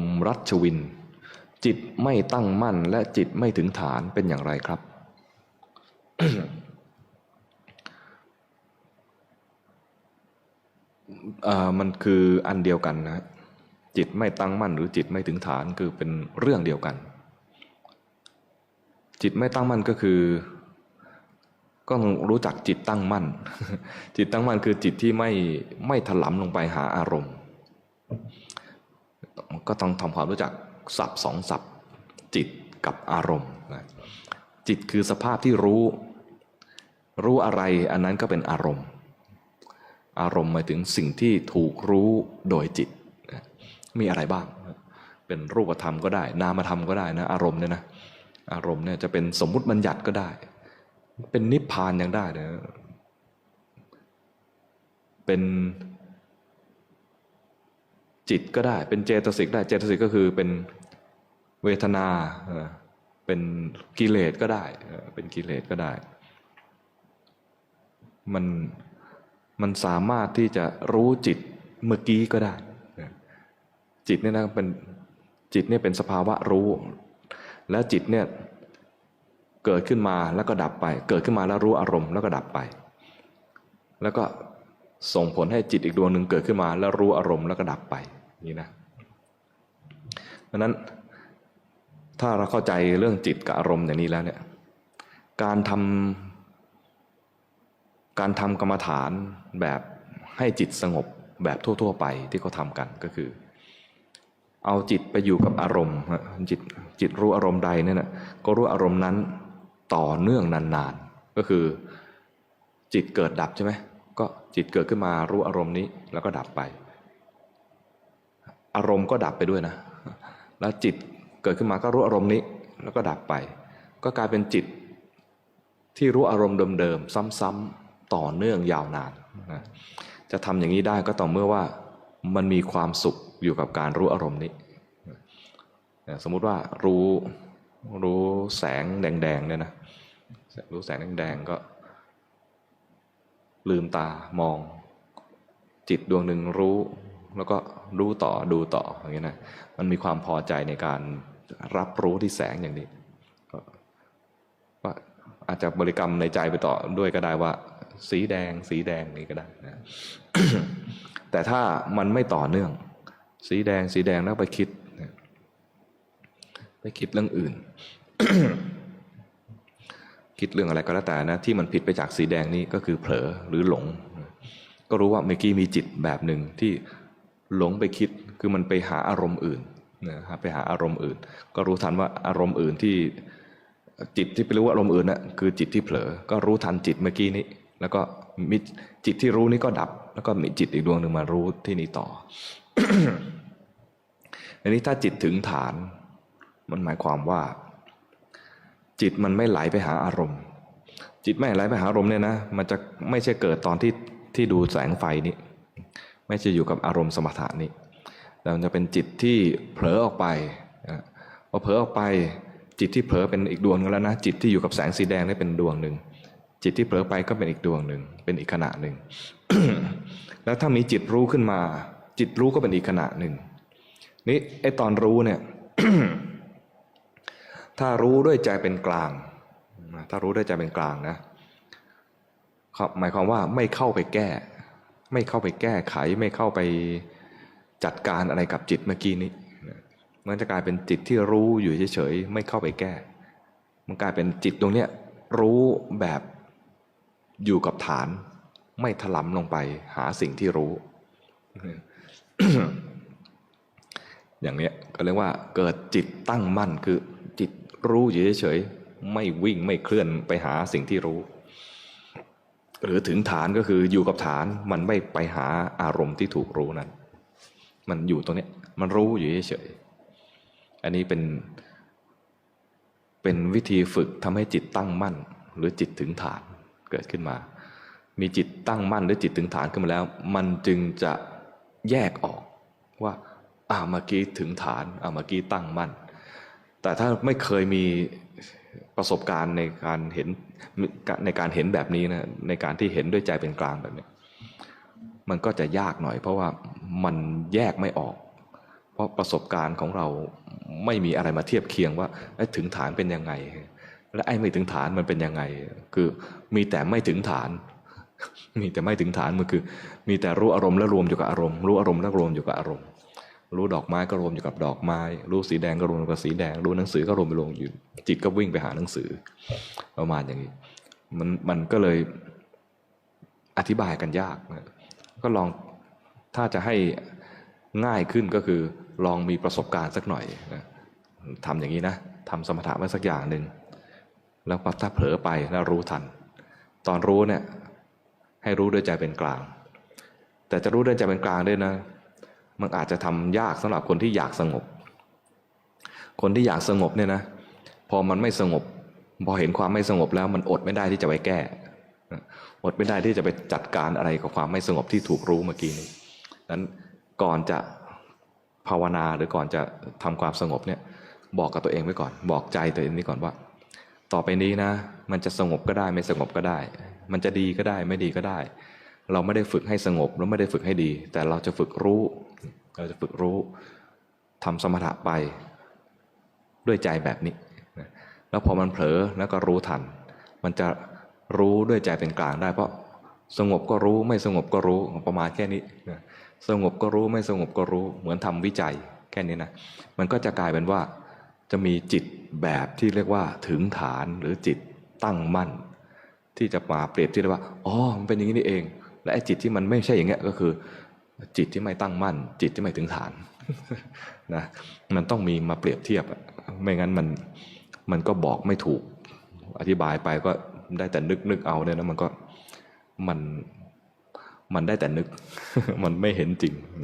มรัชวิน จิตไม่ตั้งมั่นและจิตไม่ถึงฐานเป็นอย่างไรครับ มันคืออันเดียวกันนะ จิตไม่ตั้งมั่นหรือจิตไม่ถึงฐานคือเป็นเรื่องเดียวกัน จิตไม่ตั้งมั่นก็คือ ก็ต้องรู้จักจิตตั้งมั่น จิตตั้งมั่นคือจิตที่ไม่ไม่ถลำลงไปหาอารมณ์ ก็ต้องทำความรู้จักศัพท์สองศัพท์จิตกับอารมณ์นะจิตคือสภาพที่รู้ รู้อะไรอันนั้นก็เป็นอารมณ์ อารมณ์หมายถึงสิ่งที่ถูกรู้โดยจิตนะมีอะไรบ้าง เป็นรูปธรรมก็ได้ นามธรรมก็ได้นะอารมณ์เนี่ยนะอารมณ์เนี่ยจะเป็นสมมุติบัญญัติก็ได้ เป็นนิพพานยังได้นะเป็น จิตก็ได้ เป็นเจตสิกได้เจตสิกก็คือเป็นเวทนาเป็นกิเลสก็ได้เป็นกิเลสก็ได้ มันมันสามารถที่จะรู้จิตเมื่อกี้ก็ได้ จิตเนี่ยนะเป็นจิตเนี่ยเป็นสภาวะรู้ แล้วจิตเนี่ยเกิดขึ้นมาแล้วก็ดับไป เกิดขึ้นมาแล้วรู้อารมณ์แล้วก็ดับไป แล้วก็ ส่งผลให้จิตอีกดวงหนึ่งเกิดขึ้นมา แล้วรู้อารมณ์แล้วก็ดับไปนี่นะเพราะนั้นถ้าเราเข้าใจเรื่องจิตกับอารมณ์อย่างนี้แล้วเนี่ยการทำการทำกรรมฐานแบบให้จิตสงบแบบทั่ว ๆ ไปที่เขาทำกันก็คือ เอาจิตไปอยู่กับอารมณ์ฮะจิตจิตรู้อารมณ์ใดเนี่ยนะก็รู้อารมณ์นั้นต่อเนื่องนานๆ ก็คือจิตเกิดดับใช่ไหม ก็จิตเกิดขึ้นมารู้อารมณ์นี้แล้วก็ดับไป อารมณ์ก็ดับไปด้วยนะ แล้วจิตเกิดขึ้นมาก็รู้อารมณ์นี้ แล้วก็ดับไป ก็กลายเป็นจิตที่รู้อารมณ์เดิมๆซ้ำๆต่อเนื่องยาวนานนะจะทำอย่างนี้ได้ก็ต่อเมื่อว่ามันมีความสุขอยู่กับการรู้อารมณ์นี้ สมมุติว่ารู้รู้แสงแดงๆเนี่ยนะรู้แสงแดงๆก็ ลืมตามอง จิตดวงหนึ่งรู้ แล้วก็รู้ต่อดูต่ออย่างนี้นะมันมีความพอใจในการรับรู้ที่แสงอย่างนี้ว่าอาจจะบริกรรมในใจไปต่อด้วยก็ได้ว่า สีแดง สีแดงนี่ก็ได้นะแต่ถ้ามันไม่ต่อเนื่อง สีแดงสีแดงแล้วไปคิด ไปคิดเรื่องอื่น คิดเรื่องอะไรก็แล้วแต่นะที่มันผิดไปจากสีแดงนี้ก็คือเผลอหรือหลง ก็รู้ว่าเมื่อกี้มีจิตแบบหนึ่งที่หลงไปคิดคือมันไปหาอารมณ์อื่นนะครับไปหาอารมณ์อื่น ก็รู้ทันว่าอารมณ์อื่นที่จิตที่ไปรู้ว่าอารมณ์อื่นน่ะคือจิตที่เผลอ ก็รู้ทันจิตเมื่อกี้นี้ แล้วก็มีจิตที่รู้นี้ก็ดับ แล้วก็มีจิตอีกดวงหนึ่งมารู้ที่นี่ต่ออันนี้ถ้าจิตถึงฐาน มันหมายความว่า จิตมันไม่ไหลไปหาอารมณ์ จิตไม่ไหลไปหาอารมณ์เนี่ยนะ มันจะไม่ใช่เกิดตอนที่ที่ดูแสงไฟนี้ ไม่ใช่อยู่กับอารมณ์สมถะนี้แต่มันจะเป็นจิตที่เผลอออกไปพอเผลอออกไปจิตที่เผลอเป็นอีกดวงนึงแล้วนะจิตที่อยู่กับแสงสีแดงนี่เป็นดวงหนึ่งจิตที่เผลอไปก็เป็นอีกดวงหนึ่งเป็นอีกขณะหนึ่งแล้วถ้ามีจิตรู้ขึ้นมา จิตรู้ก็เป็นอีกขณะหนึ่งนี่ไอตอนรู้เนี่ย ถ้ารู้ด้วยใจเป็นกลาง ถ้ารู้ด้วยใจเป็นกลางนะครับหมายความว่าไม่เข้าไปแก้ ไม่เข้าไปแก้ไข ไม่เข้าไปจัดการอะไรกับจิตเมื่อกี้นี้มันจะกลายเป็นจิตที่รู้อยู่เฉยๆไม่เข้าไปแก้ มันกลายเป็นจิตตรงเนี้ยรู้แบบอยู่กับฐาน ไม่ถลำลงไปหาสิ่งที่รู้ อย่างเนี้ยก็เรียกว่าเกิดจิตตั้งมั่นคือ รู้อยู่เฉยๆไม่วิ่งไม่เคลื่อนไปหาสิ่งที่รู้ หรือถึงฐานก็คืออยู่กับฐานมันไม่ไปหาอารมณ์ที่ถูกรู้นั้น มันอยู่ตรงนี้มันรู้อยู่เฉยๆอันนี้เป็น เป็นวิธีฝึกทำให้จิตตั้งมั่น หรือจิตถึงฐานเกิดขึ้นมา มีจิตตั้งมั่นหรือจิตถึงฐานขึ้นมาแล้ว มันจึงจะแยกออกว่าอ่าเมื่อกี้ถึงฐานอ่าเมื่อกี้ตั้งมั่น แต่ถ้าไม่เคยมีประสบการณ์ในการเห็นในการเห็นแบบนี้นะในการที่เห็นด้วยใจเป็นกลางแบบนี้มันก็จะยากหน่อย เพราะว่ามันแยกไม่ออก เพราะประสบการณ์ของเราไม่มีอะไรมาเทียบเคียงว่าไอ้ถึงฐานเป็นยังไง และไอ้ไม่ถึงฐานมันเป็นยังไง คือมีแต่ไม่ถึงฐาน มีแต่ไม่ถึงฐานมันคือ มีแต่รู้อารมณ์แล้วรวมอยู่กับอารมณ์ รู้อารมณ์แล้วรวมอยู่กับอารมณ์ รู้ดอกไม้ก็รวมอยู่กับดอกไม้ รู้สีแดงก็รวมอยู่กับสีแดง รู้หนังสือก็รวมไปรวมอยู่ จิตก็วิ่งไปหาหนังสือ ประมาณอย่างนี้ มันมันก็เลยอธิบายกันยากนะก็ลองถ้าจะให้ง่ายขึ้นก็คือ ลองมีประสบการณ์สักหน่อยนะทำอย่างนี้นะทำสมถะไว้สักอย่างหนึ่งแล้วพอถ้าเผลอไปแล้วรู้ทัน ตอนรู้เนี่ยให้รู้ด้วยใจเป็นกลาง แต่จะรู้ด้วยใจเป็นกลางด้วยนะ มันอาจจะทำยากสำหรับคนที่อยากสงบ คนที่อยากสงบเนี่ยนะ พอมันไม่สงบ พอเห็นความไม่สงบแล้วมันอดไม่ได้ที่จะไปแก้ อดไม่ได้ที่จะไปจัดการอะไรกับความไม่สงบที่ถูกรู้เมื่อกี้นี้นั้นก่อนจะภาวนาหรือก่อนจะทำความสงบเนี่ยบอกกับตัวเองไว้ก่อน บอกใจตัวเองไว้ก่อนว่า ต่อไปนี้นะ มันจะสงบก็ได้ไม่สงบก็ได้ มันจะดีก็ได้ไม่ดีก็ได้ เราไม่ได้ฝึกให้สงบเราไม่ได้ฝึกให้ดี แต่เราจะฝึกรู้ เราจะฝึกรู้ทำสมถะไปด้วยใจแบบนี้ แล้วพอมันเผลอแล้วก็รู้ทัน มันจะรู้ด้วยใจเป็นกลางได้ เพราะสงบก็รู้ไม่สงบก็รู้ประมาณแค่นี้สงบก็รู้ไม่สงบก็รู้ เหมือนทำวิจัยแค่นี้นะมันก็จะกลายเป็นว่า จะมีจิตแบบที่เรียกว่าถึงฐานหรือจิตตั้งมั่น ที่จะมาเปรียบที่ได้ว่าอ๋อมันเป็นอย่างนี้นี่เอง และไอ้จิตที่มันไม่ใช่อย่างเงี้ยก็คือ จิตที่ไม่ตั้งมั่น จิตที่ไม่ถึงฐานนะมันต้องมีมาเปรียบเทียบไม่งั้นมันมันก็บอกไม่ถูก อธิบายไปก็ได้แต่นึกนึกเอาเนี่ยนะมันก็มันมันได้แต่นึก มันไม่เห็นจริงนะ